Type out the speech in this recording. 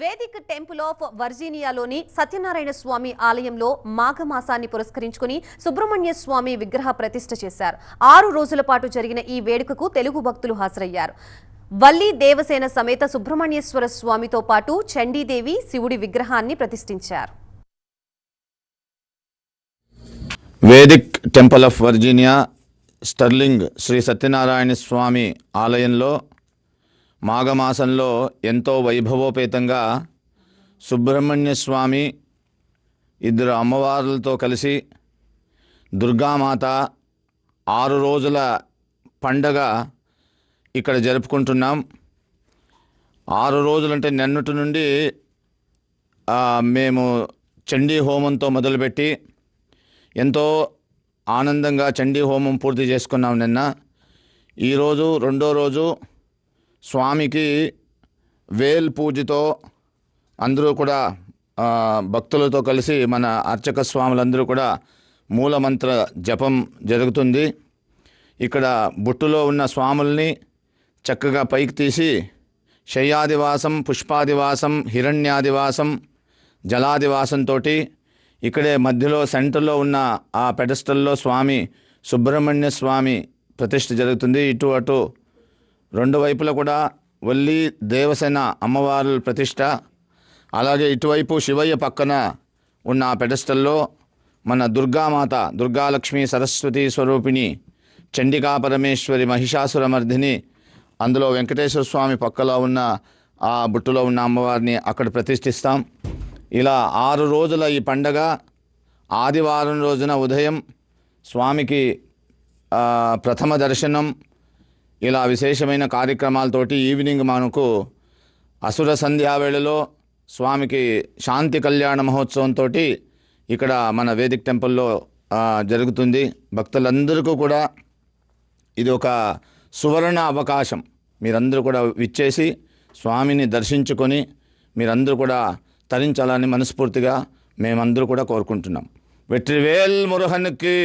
Vedic temple of వర్జీనియాలోని సత్యనారాయణ స్వామి ఆలయంలో మాఘమాసాన్ని పురస్కరించుకుని సుబ్రహ్మణ్య స్వామి విగ్రహ ప్రతిష్ఠ చేశారు. ఆరు రోజుల పాటు జరిగిన ఈ వేడుకకు తెలుగు భక్తులు హాజరయ్యారు. వల్లి దేవసేన సమేత సుబ్రహ్మణ్యేశ్వర స్వామితో పాటు చండీదేవి శివుడి విగ్రహాన్ని ప్రతిష్ఠించారు. Vedic temple of Virginia Sterling Sri Satyanarayana Swami ఆలయంలో మాఘమాసంలో ఎంతో వైభవోపేతంగా సుబ్రహ్మణ్య స్వామి ఇద్దరు అమ్మవార్లతో కలిసి దుర్గామాత ఆరు రోజుల పండగ ఇక్కడ జరుపుకుంటున్నాం. ఆరు రోజులంటే నిన్నటి నుండి మేము చండీ హోమంతో మొదలుపెట్టి ఎంతో ఆనందంగా చండీ హోమం పూర్తి చేసుకున్నాం నిన్న. ఈరోజు రెండో రోజు స్వామికి వేల్ పూజతో అందరూ కూడా భక్తులతో కలిసి మన అర్చక స్వాములందరూ కూడా మూలమంత్ర జపం జరుగుతుంది. ఇక్కడ బుట్టులో ఉన్న స్వాముల్ని చక్కగా పైకి తీసి శయ్యాదివాసం పుష్పాదివాసం హిరణ్యాదివాసం జలాదివాసంతో ఇక్కడే మధ్యలో సెంటర్లో ఉన్న ఆ పెడస్టల్లో స్వామి సుబ్రహ్మణ్య స్వామి ప్రతిష్ఠ జరుగుతుంది. ఇటు అటు రెండు వైపులా కూడా వల్లి దేవసేన అమ్మవారు ప్రతిష్ట. అలాగే ఇటువైపు శివయ్య పక్కన ఉన్న ఆ పెడస్టల్లో మన దుర్గామాత దుర్గాలక్ష్మి సరస్వతి స్వరూపిణి చండికా పరమేశ్వరి మహిషాసురమర్ధిని అందులో వెంకటేశ్వర స్వామి పక్కలో ఉన్న ఆ బుట్టులో ఉన్న అమ్మవారిని అక్కడ ప్రతిష్ఠిస్తాం. ఇలా ఆరు రోజుల ఈ పండగ ఆదివారం రోజున ఉదయం స్వామికి ప్రథమ దర్శనం ఇలా విశేషమైన కార్యక్రమాలతోటి ఈవినింగ్ మనకు అసుర సంధ్యా వేళలో స్వామికి శాంతి కళ్యాణ మహోత్సవంతో ఇక్కడ మన వేదిక్ టెంపుల్లో జరుగుతుంది. భక్తులందరికీ కూడా ఇది ఒక సువర్ణ అవకాశం. మీరందరూ కూడా విచ్చేసి స్వామిని దర్శించుకొని మీరందరూ కూడా తరించాలని మనస్ఫూర్తిగా మేమందరూ కూడా కోరుకుంటున్నాం. వెట్రివేల్ మురుహన్కి!